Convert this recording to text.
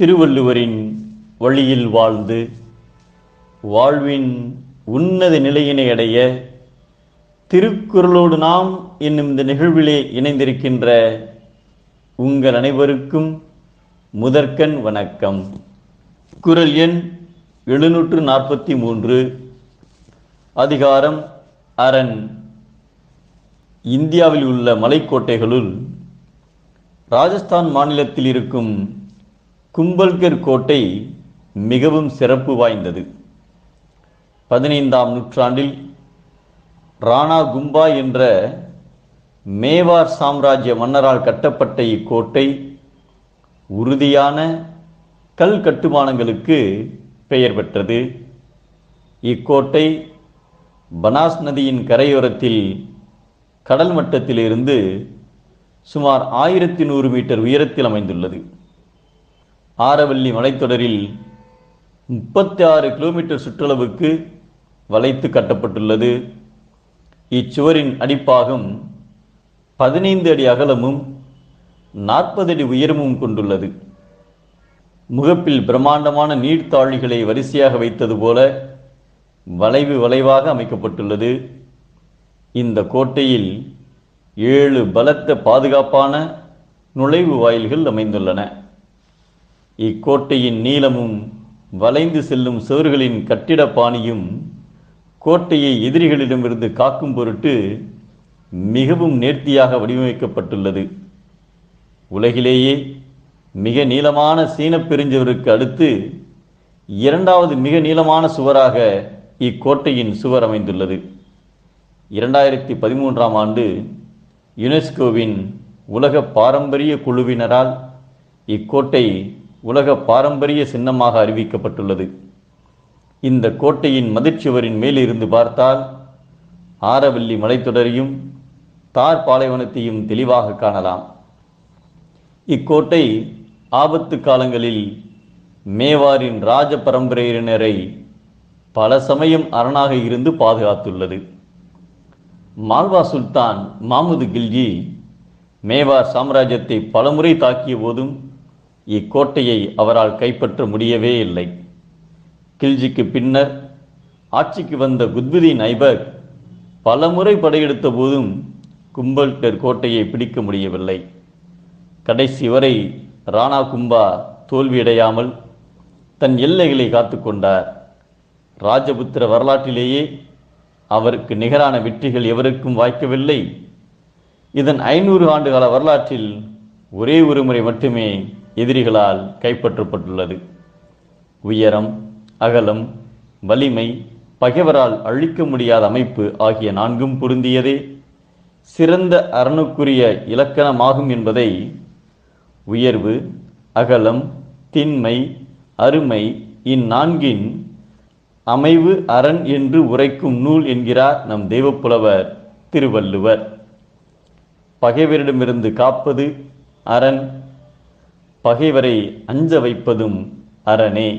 திருவள்ளுவரின் வழியில் வாழ்ந்து வாழ்வின் உன்னத நிலையினை அடைய திருக்குறளோடு நாம் என்னும் இந்த நிகழ்விலே இணைந்திருக்கின்ற உங்கள் அனைவருக்கும் முதற்கண் வணக்கம். குரல் எண் எழுநூற்று நாற்பத்தி மூன்று. அதிகாரம் அரண். இந்தியாவில் உள்ள மலைக்கோட்டைகளுள் ராஜஸ்தான் மாநிலத்தில் இருக்கும் கும்பல்கர் கோட்டை மிகவும் சிறப்பு வாய்ந்தது. பதினைந்தாம் நூற்றாண்டில் ராணா கும்பா என்ற மேவார் சாம்ராஜ்ய மன்னரால் கட்டப்பட்ட இக்கோட்டை உறுதியான கல் கட்டுமானங்களுக்கு பெயர் பெற்றது. இக்கோட்டை பனாஸ் நதியின் கரையோரத்தில் கடல் மட்டத்திலிருந்து சுமார் ஆயிரத்தி நூறு மீட்டர் உயரத்தில் அமைந்துள்ளது. ஆரவல்லி மலைத்தொடரில் முப்பத்தி ஆறு கிலோமீட்டர் சுற்றளவுக்கு வளைத்து கட்டப்பட்டுள்ளது. இச்சுவரின் அடிப்பாகம் பதினைந்து அடி அகலமும் நாற்பது அடி உயரமும் கொண்டுள்ளது. முகப்பில் பிரம்மாண்டமான நீர்த்தாழிகளை வரிசையாக வைத்தது போல வளைவு வளைவாக அமைக்கப்பட்டுள்ளது. இந்த கோட்டையில் ஏழு பலத்த பாதுகாப்பான நுழைவு வாயில்கள் அமைந்துள்ளன. இக்கோட்டையின் நீளமும் வளைந்து செல்லும் சுவர்களின் கட்டிட பாணியும் கோட்டையை எதிரிகளிடமிருந்து காக்கும் பொருட்டு மிகவும் நேர்த்தியாக வடிவமைக்கப்பட்டுள்ளது. உலகிலேயே மிக நீளமான சீன பெருஞ்சுவருக்கு அடுத்து இரண்டாவது மிக நீளமான சுவராக இக்கோட்டையின் சுவர் அமைந்துள்ளது. இரண்டாயிரத்தி பதிமூன்றாம் ஆண்டு யுனெஸ்கோவின் உலக பாரம்பரிய குழுவினரால் இக்கோட்டை உலக பாரம்பரிய சின்னமாக அறிவிக்கப்பட்டுள்ளது. இந்த கோட்டையின் மதிர்ச்சுவரின் மேலிருந்து பார்த்தால் ஆரவல்லி மலைத்தொடரையும் தார் பாலைவனத்தையும் தெளிவாக காணலாம். இக்கோட்டை ஆபத்து காலங்களில் மேவாரின் ராஜ பரம்பரையினரை பல சமயம் அரணாக இருந்து பாதுகாத்துள்ளது. மால்வா சுல்தான் மாமுது கில்ஜி மேவார் சாம்ராஜ்யத்தை பலமுறை தாக்கிய போதும் இக்கோட்டையை அவரால் கைப்பற்ற முடியவே இல்லை. கில்ஜிக்கு பின்னர் ஆட்சிக்கு வந்த குத்புதீன் ஐபக் பலமுறை படையெடுத்த போதும் கும்பல்கர் கோட்டையை பிடிக்க முடியவில்லை. கடைசி வரை ராணா கும்பா தோல்வியடையாமல் தன் எல்லைகளை காத்துக்கொண்டார் ராஜபுத்திர வரலாற்றிலேயே அவருக்கு நிகரான வெற்றிகள் எவருக்கும் வாய்க்கவில்லை. இதன் ஐநூறு ஆண்டுகால வரலாற்றில் ஒரே ஒரு முறை மட்டுமே எதிரிகளால் கைப்பற்றப்பட்டுள்ளது. உயரம் அகலம் வலிமை பகைவரால் அழிக்க முடியாத அமைப்பு ஆகிய நான்கும் பொருந்தியதே. சிறந்த அரணுக்குரிய இலக்கணமாகும் என்பதை உயர்வு அகலம் திண்மை அருமை இந்நான்கின் அமைவு அரண் என்று உரைக்கும் நூல் என்கிறார் நம் தெய்வப்புலவர் திருவள்ளுவர். பகைவரிடமிருந்து காப்பது அரண் பகைவரை அஞ்ச வைப்பதும் அரணே.